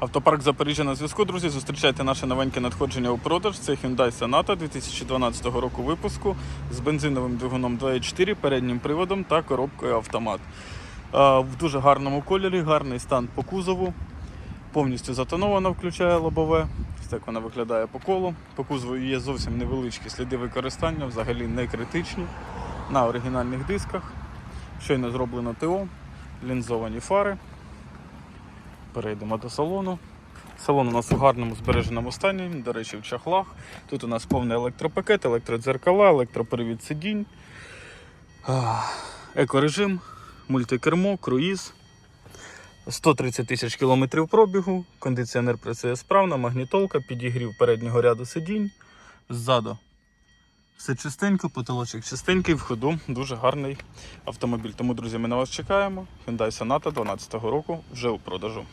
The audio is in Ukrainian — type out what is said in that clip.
Автопарк Запоріжжя на зв'язку, друзі. Зустрічайте наше новеньке надходження у продаж. Це Hyundai Sonata 2012 року випуску з бензиновим двигуном 2.4, переднім приводом та коробкою автомат. В дуже гарному кольорі, гарний стан по кузову. Повністю затонована, включає лобове. Ось так вона виглядає по колу. По кузову є зовсім невеличкі сліди використання, взагалі не критичні. На оригінальних дисках. Щойно зроблено ТО, лінзовані фари. Перейдемо до салону. Салон у нас у гарному збереженому стані, до речі, в чахлах. Тут у нас повний електропакет, електродзеркала, електропривід сидінь, екорежим, мультикермо, круїз. 130 тисяч кілометрів пробігу, кондиціонер працює справно, магнітолка, підігрів переднього ряду сидінь. Ззаду все чистенько, потолочок чистенький, в ходу дуже гарний автомобіль. Тому, друзі, ми на вас чекаємо. Hyundai Sonata 12 року вже у продажу.